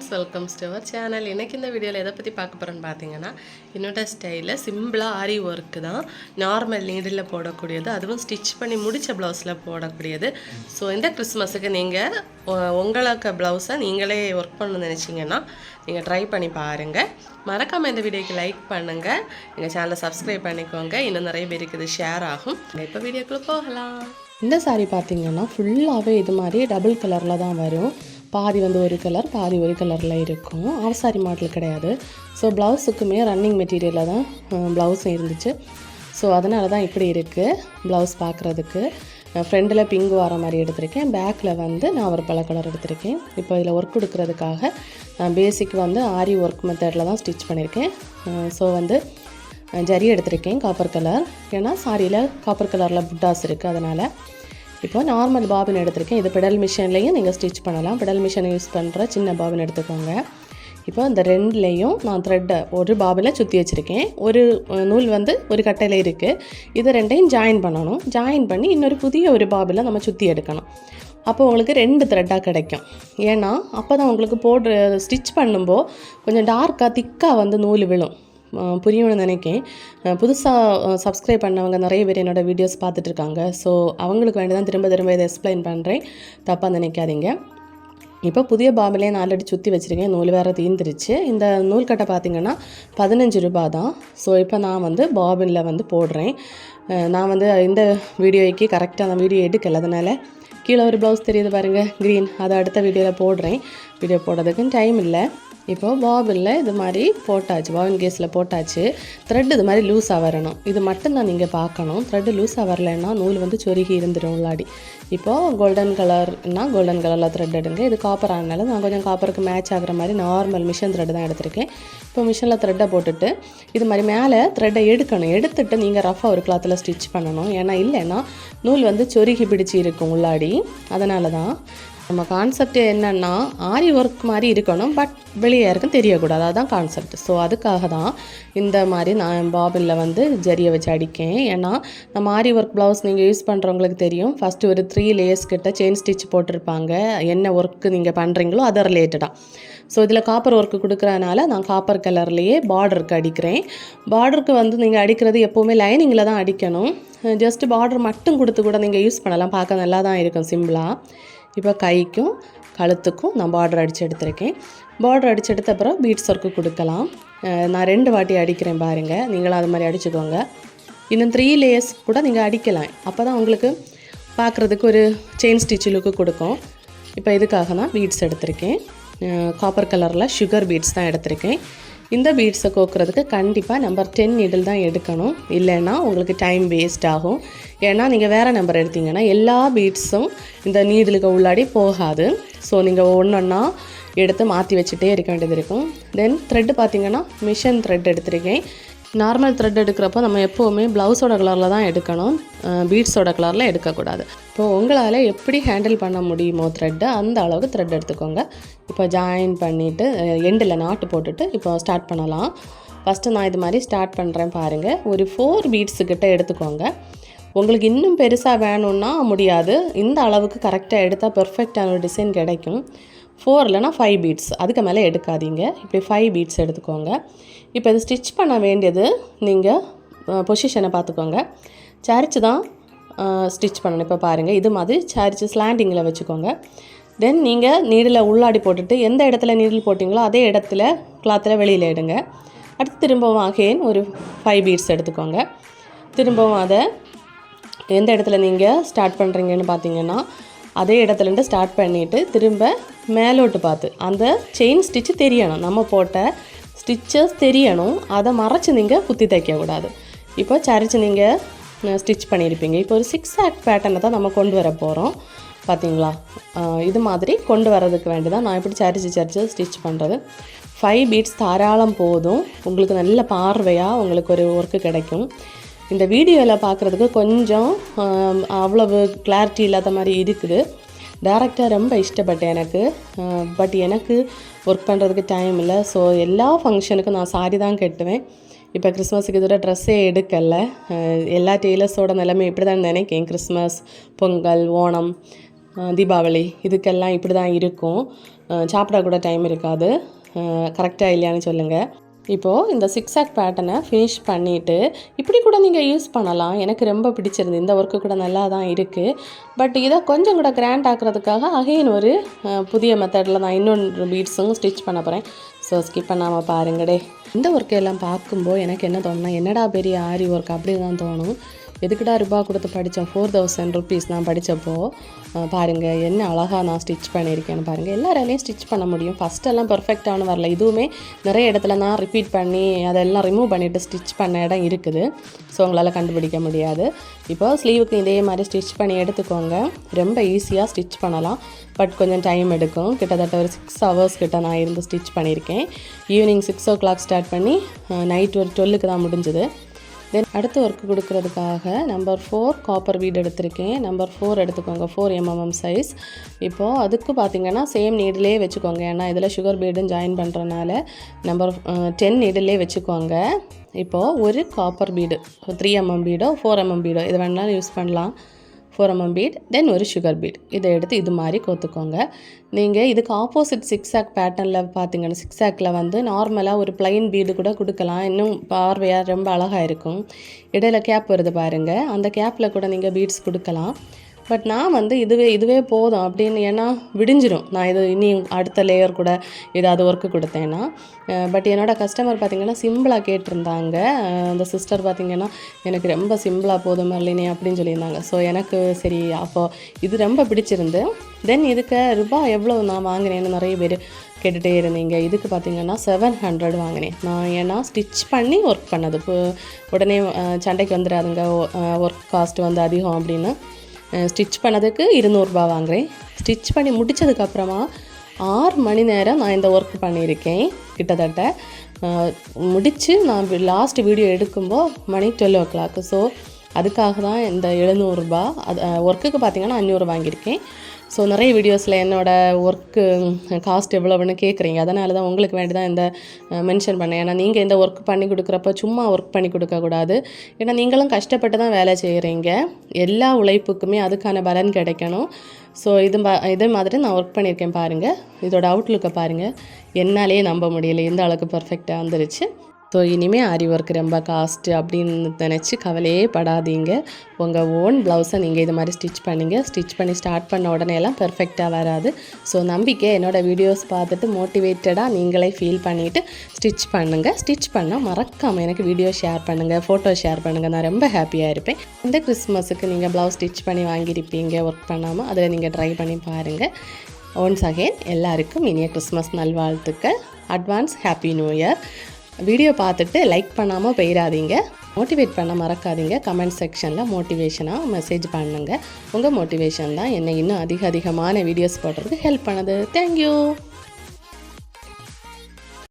Friends welcome to our channel எனக்கு இந்த வீடியோவில் எதை பற்றி பார்க்க போகிறேன்னு பார்த்தீங்கன்னா என்னோட ஸ்டைலில் சிம்பிளாக ஆரி ஒர்க்கு தான். நார்மல் நீடில் போடக்கூடியது அதுவும் ஸ்டிச் பண்ணி முடித்த ப்ளவுஸில் போடக்கூடியது. ஸோ இந்த கிறிஸ்மஸுக்கு நீங்கள் உங்களுக்கு ப்ளவுஸை நீங்களே ஒர்க் பண்ணணும்னு நினச்சிங்கன்னா நீங்கள் ட்ரை பண்ணி பாருங்கள் மறக்காமல் இந்த வீடியோக்கு லைக் பண்ணுங்கள் எங்கள் சேனலை சப்ஸ்கிரைப் பண்ணிக்கோங்க. இன்னும் நிறைய பேருக்கு இது ஷேர் ஆகும். இப்போ வீடியோக்குள்ளே போகலாம். இந்த saree பார்த்தீங்கன்னா ஃபுல்லாகவே இது மாதிரி டபுள் கலரில் தான் வரும். பாதி வந்து ஒரு கலர் பாதி ஒரு கலரில் இருக்கும். ஆசாரி மாடல் கிடையாது. ஸோ ப்ளவுஸுக்குமே ரன்னிங் மெட்டீரியலில் தான் ப்ளவுஸும் இருந்துச்சு. ஸோ அதனால தான் இப்படி இருக்குது ப்ளவுஸ் பார்க்குறதுக்கு ஃப்ரெண்டில் பிங்க் வர மாதிரி எடுத்திருக்கேன். பேக்கில் வந்து நான் ஒரு பல கலர் எடுத்திருக்கேன். இப்போ இதில் ஒர்க் கொடுக்கறதுக்காக நான் பேசிக் வந்து ஆரி ஒர்க் மெத்தடில் தான் ஸ்டிச் பண்ணியிருக்கேன் ஸோ வந்து ஜரி எடுத்திருக்கேன் காப்பர் கலர் ஏன்னா சாரியில் காப்பர் கலரில் புட்டாஸ் இருக்குது அதனால் இப்போ நார்மல் பாபின் எடுத்திருக்கேன். இது பெடல் மிஷின்லேயும் நீங்கள் ஸ்டிச் பண்ணலாம். பெடல் மிஷினை யூஸ் பண்ணுற சின்ன பாபின் எடுத்துக்கோங்க. இப்போ இந்த ரெண்டுலேயும் நான் த்ரெட்டை ஒரு பாபில் சுற்றி வச்சுருக்கேன். ஒரு நூல் வந்து ஒரு கட்டையில் இருக்குது இது ரெண்டையும் ஜாயின் பண்ணணும். ஜாயின் பண்ணி இன்னொரு புதிய ஒரு பாபில் நம்ம சுற்றி எடுக்கணும். அப்போ உங்களுக்கு ரெண்டு த்ரெட்டாக கிடைக்கும். ஏன்னா அப்போ தான் உங்களுக்கு போடுற ஸ்டிச் பண்ணும்போது கொஞ்சம் டார்க்காக திக்காக வந்து நூல் விழும். புரியும்னு நினைக்கேன். புதுசாக சப்ஸ்கிரைப் பண்ணவங்க நிறைய பேர் என்னோடய வீடியோஸ் பார்த்துட்டு இருக்காங்க ஸோ அவங்களுக்கு வேண்டி தான் திரும்ப திரும்ப இதை எக்ஸ்பிளைன் பண்ணுறேன் தப்பாக நினைக்காதீங்க. இப்போ புதிய பாபிலே நாலடி சுற்றி வச்சுருக்கேன். நூல் வேறு தீர்ந்துருச்சு இந்த நூல்கட்டை பார்த்திங்கன்னா பதினஞ்சு ரூபா தான். ஸோ இப்போ நான் வந்து பாபினில் வந்து போடுறேன். நான் வந்து இந்த வீடியோக்கு கரெக்டாக அந்த வீடியோ எடுக்கல. அதனால் கீழே ஒரு ப்ளவுஸ் தெரியுது பாருங்கள் க்ரீன் அதை அடுத்த வீடியோவில் போடுறேன். வீடியோ போடுறதுக்கும் டைம் இல்லை. இப்போ பாபினில் இது மாதிரி போட்டாச்சு பாபின் கேஸில் போட்டாச்சு. த்ரெட் இது மாதிரி லூஸாக வரணும். இது மட்டும்தான் நீங்கள் பார்க்கணும். த்ரெட்டு லூஸாக வரலைன்னா நூல் வந்து சொருகி இருந்துடும் உள்ளாடி. இப்போது கோல்டன் கலர்னா கோல்டன் கலரில் த்ரெட் எடுங்க. இது காப்பர் ஆனால நான் கொஞ்சம் காப்பருக்கு மேட்ச் ஆகிற மாதிரி நார்மல் மிஷின் த்ரெட் தான் எடுத்திருக்கேன். இப்போ மிஷினில் த்ரெட்டை போட்டுட்டு இது மாதிரி மேலே த்ரெட்டை எடுக்கணும். எடுத்துட்டு நீங்கள் ரஃபாக ஒரு கிளாத்தில் ஸ்டிச் பண்ணணும். ஏன்னா இல்லைன்னா நூல் வந்து சொருகி பிடிச்சி இருக்கும் உள்ளாடி. அதனால தான் நம்ம கான்செப்ட் என்னென்னா ஆரி ஒர்க் மாதிரி இருக்கணும் பட் வெளியே யாருக்கும் தெரியக்கூடாது. அதுதான் கான்செப்ட் ஸோ அதுக்காக தான் இந்த மாதிரி நான் பாபினில் வந்து ஜரியை வச்சு அடிக்கேன். ஏன்னா நம்ம ஆரி ஒர்க் ப்ளவுஸ் நீங்கள் யூஸ் பண்ணுறவங்களுக்கு தெரியும். ஃபஸ்ட்டு ஒரு த்ரீ லேயர்ஸ் கிட்ட செயின் ஸ்டிச் போட்டிருப்பாங்க. என்ன ஒர்க்கு நீங்கள் பண்ணுறீங்களோ அதை ரிலேட்டடாக ஸோ இதில் காப்பர் ஒர்க்கு கொடுக்குறதுனால நான் காப்பர் கலர்லேயே பார்டருக்கு அடிக்கிறேன். பார்டருக்கு வந்து நீங்கள் அடிக்கிறது எப்போவுமே லைனிங்கில் தான் அடிக்கணும். ஜஸ்ட் பார்டர் மட்டும் கொடுத்து கூட நீங்கள் யூஸ் பண்ணலாம். பார்க்க நல்லா தான் இருக்கும் சிம்பிளாக இப்போ கைக்கும் கழுத்துக்கும் நான் பார்டர் அடித்து எடுத்திருக்கேன். பார்டர் அடித்து எடுத்த அப்புறம் பீட்ஸ் ஒர்க்கு கொடுக்கலாம். நான் ரெண்டு வாட்டி அடிக்கிறேன் பாருங்கள் நீங்களும் அது மாதிரி அடிச்சுக்கோங்க. இன்னும் த்ரீ லேயர்ஸ் கூட நீங்கள் அடிக்கலாம். அப்போ தான் உங்களுக்கு பார்க்குறதுக்கு ஒரு செயின் ஸ்டிச் லுக்கு கொடுக்கும். இப்போ இதுக்காக நான் பீட்ஸ் எடுத்திருக்கேன். காப்பர் கலரில் சுகர் பீட்ஸ் தான் எடுத்திருக்கேன். இந்த பீட்ஸை கோக்குறதுக்கு கண்டிப்பாக நம்பர் டென் நீடில் தான் எடுக்கணும். இல்லைன்னா உங்களுக்கு டைம் வேஸ்ட் ஆகும். ஏன்னா நீங்கள் வேறு நம்பர் எடுத்தீங்கன்னா எல்லா பீட்ஸும் இந்த நீடிலுக்கு உள்ளாடி போகாது. ஸோ நீங்கள் ஒன்றொன்னா எடுத்து மாற்றி வச்சுட்டே இருக்க வேண்டியது இருக்கும். தென் த்ரெட்டு பார்த்தீங்கன்னா மிஷின் த்ரெட் எடுத்திருக்கேன். நார்மல் த்ரெட் எடுக்கிறப்போ நம்ம எப்போவுமே ப்ளவுஸோட கலரில் தான் எடுக்கணும். பீட்ஸோட கலரில் எடுக்கக்கூடாது. இப்போ உங்களால் எப்படி ஹேண்டில் பண்ண முடியுமோ த்ரெட்டு அந்த அளவுக்கு த்ரெட் எடுத்துக்கோங்க. இப்போ ஜாயின் பண்ணிவிட்டு எண்டில் நாட்டு போட்டுட்டு இப்போ ஸ்டார்ட் பண்ணலாம். ஃபஸ்ட்டு நான் இது மாதிரி ஸ்டார்ட் பண்ணுறேன் பாருங்கள் ஒரு ஃபோர் பீட்ஸுக்கிட்ட எடுத்துக்கோங்க. உங்களுக்கு இன்னும் பெருசாக வேணும்னா முடியாது. இந்த அளவுக்கு கரெக்டாக எடுத்தால் பெர்ஃபெக்டான ஒரு டிசைன் கிடைக்கும். ஃபோர் இல்லைனா ஃபைவ் பீட்ஸ் அதுக்கு மேலே எடுக்காதீங்க. இப்படி ஃபைவ் பீட்ஸ் எடுத்துக்கோங்க. இப்போ இது ஸ்டிச் பண்ண வேண்டியது நீங்கள் பொசிஷனை பார்த்துக்கோங்க. சரிச்சு தான் ஸ்டிச் பண்ணணும். இப்போ பாருங்கள் இது மாதிரி சரிச்சு ஸ்லாண்டிங்கில் வச்சுக்கோங்க. தென் நீங்கள் நீடில் உள்ளாடி போட்டுட்டு எந்த இடத்துல நீடில் போட்டிங்களோ அதே இடத்துல கிளாத்தில் வெளியில் எடுங்க. அடுத்து திரும்பவும் அகெயின் ஒரு ஃபைவ் பீட்ஸ் எடுத்துக்கோங்க. திரும்பவும் அதை எந்த இடத்துல நீங்கள் ஸ்டார்ட் பண்ணுறீங்கன்னு பார்த்தீங்கன்னா அதே இடத்துலேருந்து ஸ்டார்ட் பண்ணிவிட்டு திரும்ப மேலோட்டு பார்த்து. அந்த செயின் ஸ்டிச்சு தெரியணும். நம்ம போட்ட ஸ்டிச்சஸ் தெரியணும். அதை மறைச்சி நீங்கள் குத்தி தைக்கக்கூடாது இப்போ சரிச்சு நீங்கள் ஸ்டிச் பண்ணியிருப்பீங்க. இப்போ ஒரு சிக்ஸ் ஆக்ட் பேட்டர்னை தான் நம்ம கொண்டு வர போகிறோம் பார்த்தீங்களா இது மாதிரி கொண்டு வரதுக்கு வேண்டி தான் நான் இப்படி சரிச்சு சரிச்சு ஸ்டிச் பண்ணுறது ஃபைவ் பீட்ஸ் தாராளம் போதும். உங்களுக்கு நல்ல பார்வையாக உங்களுக்கு ஒரு ஒர்க்கு கிடைக்கும். இந்த வீடியோவில் பார்க்குறதுக்கு கொஞ்சம் அவ்வளவு கிளாரிட்டி இல்லாத மாதிரி இருக்குது. டேரக்டாக ரொம்ப இஷ்டப்பட்டேன் எனக்கு. பட் எனக்கு ஒர்க் பண்ணுறதுக்கு டைம் இல்லை. ஸோ எல்லா ஃபங்க்ஷனுக்கும் நான் சாரி தான் கட்டுவேன். இப்போ கிறிஸ்மஸுக்கு இதோட ட்ரெஸ்ஸே எடுக்கலை. எல்லா டெய்லர்ஸோட நிலைமை இப்படி தான் நினைக்கேன் கிறிஸ்மஸ் பொங்கல் ஓணம் தீபாவளி இதுக்கெல்லாம் இப்படி தான் இருக்கும். சாப்பிட கூட டைம் இருக்காது. கரெக்டாக இல்லையான்னு சொல்லுங்கள் இப்போது இந்த சிக்ஸ் ஆக் பேட்டர்னை ஃபினிஷ் பண்ணிவிட்டு இப்படி கூட நீங்கள் யூஸ் பண்ணலாம். எனக்கு ரொம்ப பிடிச்சிருந்து இந்த ஒர்க்கு கூட நல்லா தான் இருக்குது பட் இதை கொஞ்சம் கூட கிராண்ட் ஆக்குறதுக்காக அகைன் ஒரு புதிய மெத்தடில் நான் இன்னொன்று பீட்ஸும் ஸ்டிச் பண்ண போகிறேன் ஸோ ஸ்கிப் பண்ணாமல் பாருங்கடே இந்த ஒர்க்கை எல்லாம் பார்க்கும்போது எனக்கு என்ன தோணுன்னா என்னடா பெரிய ஆரி ஒர்க் அப்படி தான் தோணும். எதுக்குடா ரூபா கொடுத்து படித்தோம் ஃபோர் தௌசண்ட் ருபீஸ் நான் படித்தப்போ பாருங்கள் என்ன அழகாக நான் ஸ்டிச் பண்ணியிருக்கேன்னு பாருங்கள் எல்லாராலையும் ஸ்டிச் பண்ண முடியும். ஃபஸ்ட்டெல்லாம் பர்ஃபெக்டான வரல. இதுவுமே நிறைய இடத்துல நான் ரிப்பீட் பண்ணி அதெல்லாம் ரிமூவ் பண்ணிவிட்டு ஸ்டிச் பண்ண இடம் இருக்குது. ஸோ உங்களால் கண்டுபிடிக்க முடியாது. இப்போ ஸ்லீவுக்கு இதே மாதிரி ஸ்டிச் பண்ணி எடுத்துக்கோங்க. ரொம்ப ஈஸியாக ஸ்டிச் பண்ணலாம். பட் கொஞ்சம் டைம் எடுக்கும். கிட்டத்தட்ட ஒரு சிக்ஸ் ஹவர்ஸ் கிட்ட நான் இருந்து ஸ்டிச் பண்ணியிருக்கேன். Evening six o'clock start பண்ணி நைட் ஒரு டுவெல்லுக்கு தான் முடிஞ்சுது. தென் அடுத்த ஒர்க் கொடுக்கறதுக்காக நம்பர் ஃபோர் காப்பர் வீடு எடுத்திருக்கேன். நம்பர் ஃபோர் எடுத்துக்கோங்க. ஃபோர் எம்எம்எம் சைஸ் இப்போது அதுக்கு பார்த்தீங்கன்னா சேம் நீடிலே வச்சுக்கோங்க. ஏன்னா இதில் சுகர் பீடும் ஜாயின் பண்ணுறனால நம்பர் டென் நீடிலே வச்சுக்கோங்க. இப்போது ஒரு காப்பர் பீடு த்ரீ எம்எம் பீடோ ஃபோர் எம்எம் பீடோ இது வேணாலும் யூஸ் பண்ணலாம். ஃபோரமம் பீட் தென் ஒரு சுகர் பீட். இதை எடுத்து இது மாதிரி கோத்துக்கோங்க. நீங்கள் இதுக்கு ஆப்போசிட் சிக்ஸ் ஆக் பேட்டர்னில் பார்த்தீங்கன்னா சிக்ஸ் ஆக்கில் வந்து நார்மலாக ஒரு பிளைன் பீடு கூட கொடுக்கலாம். இன்னும் பார்வையாக ரொம்ப அழகாக இருக்கும். இடையில கேப் வருது பாருங்கள் அந்த கேப்பில் கூட நீங்கள் பீட்ஸ் கொடுக்கலாம். பட் நான் வந்து இதுவே இதுவே போதும் அப்படின்னு ஏன்னா விடிஞ்சிடும் நான் இது இனி அடுத்த லேயர் கூட ஏதாவது ஒர்க்கு கொடுத்தேன்னா. பட் என்னோடய கஸ்டமர் பார்த்திங்கன்னா சிம்பிளாக கேட்டிருந்தாங்க. அந்த சிஸ்டர் பார்த்திங்கன்னா எனக்கு ரொம்ப சிம்பிளாக போதும் மல்லினி அப்படின்னு சொல்லியிருந்தாங்க. ஸோ எனக்கு சரி அப்போது இது ரொம்ப பிடிச்சிருந்து. தென் இதுக்கு ரூபாய் எவ்வளோ நான் வாங்கினேன்னு நிறைய பேர் கேட்டுகிட்டே இருந்தீங்க. இதுக்கு பார்த்தீங்கன்னா செவன் ஹண்ட்ரட் வாங்கினேன். நான் ஏன்னா ஸ்டிச் பண்ணி ஒர்க் பண்ணது. இப்போ உடனே சண்டைக்கு வந்துடாதுங்க. ஒர்க் காஸ்ட் வந்து அதிகம் அப்படின்னு. ஸ்டிச் பண்ணதுக்கு இருநூறுபா வாங்குறேன். ஸ்டிச் பண்ணி முடித்ததுக்கப்புறமா ஆறு மணி நேரம் நான் இந்த ஒர்க் பண்ணியிருக்கேன் கிட்டத்தட்ட. முடித்து நான் லாஸ்ட் வீடியோ எடுக்கும்போது மணி டுவெல் ஓ கிளாக் ஸோ அதுக்காக தான் இந்த எழுநூறுபா அது ஒர்க்குக்கு பார்த்தீங்கன்னா அஞ்சூறு வாங்கியிருக்கேன். ஸோ நிறைய வீடியோஸில் என்னோடய ஒர்க்கு காஸ்ட் எவ்வளோன்னு கேட்குறீங்க அதனால தான் உங்களுக்கு வேண்டி தான் இந்த மென்ஷன் பண்ணேன். ஏன்னா நீங்கள் இந்த ஒர்க் பண்ணி கொடுக்குறப்ப சும்மா ஒர்க் பண்ணி கொடுக்கக்கூடாது ஏன்னா நீங்களும் கஷ்டப்பட்டு தான் வேலை செய்கிறீங்க எல்லா உழைப்புக்குமே அதுக்கான பலன் கிடைக்கணும். ஸோ இது இதே மாதிரி நான் ஒர்க் பண்ணியிருக்கேன் பாருங்கள் இதோட அவுட்லுக்கை பாருங்கள் என்னாலே நம்ப முடியல. எந்த அளவுக்கு பர்ஃபெக்டாக வந்துருச்சு. ஸோ இனிமேல் ஆரி ஒர்க் ரொம்ப காஸ்ட்டு அப்படின்னு நினச்சி கவலையே படாதீங்க. உங்கள் ஓன் ப்ளவுஸை நீங்கள் இது மாதிரி ஸ்டிச் பண்ணுங்க. ஸ்டிச் பண்ணி ஸ்டார்ட் பண்ண உடனேலாம் பெர்ஃபெக்டாக வராது. ஸோ நம்பிக்கை என்னோடய வீடியோஸ் பார்த்துட்டு மோட்டிவேட்டடாக நீங்களே ஃபீல் பண்ணிவிட்டு ஸ்டிச் பண்ணுங்கள் ஸ்டிச் பண்ணால் மறக்காமல் எனக்கு வீடியோ ஷேர் பண்ணுங்கள் ஃபோட்டோ ஷேர் பண்ணுங்கள் நான் ரொம்ப ஹாப்பியாக இருப்பேன். இந்த கிறிஸ்மஸுக்கு நீங்கள் ப்ளவுஸ் ஸ்டிச் பண்ணி வாங்கியிருப்பீங்க ஒர்க் பண்ணாமல் அதில் நீங்கள் ட்ரை பண்ணி பாருங்கள் ஒன்ஸ் அகெயின் எல்லாருக்கும் இனிய கிறிஸ்மஸ் நல்வாழ்த்துக்கள். Advance happy new year video பார்த்துட்டு லைக் பண்ணாமல் போயிடாதீங்க. மோட்டிவேட் பண்ண மறக்காதீங்க. கமெண்ட் செக்ஷனில் மோட்டிவேஷனாக மெசேஜ் பண்ணுங்கள் உங்கள் மோட்டிவேஷன் தான் என்னை இன்னும் அதிக அதிகமான வீடியோஸ் போடுறதுக்கு ஹெல்ப் பண்ணுது. தேங்க்யூ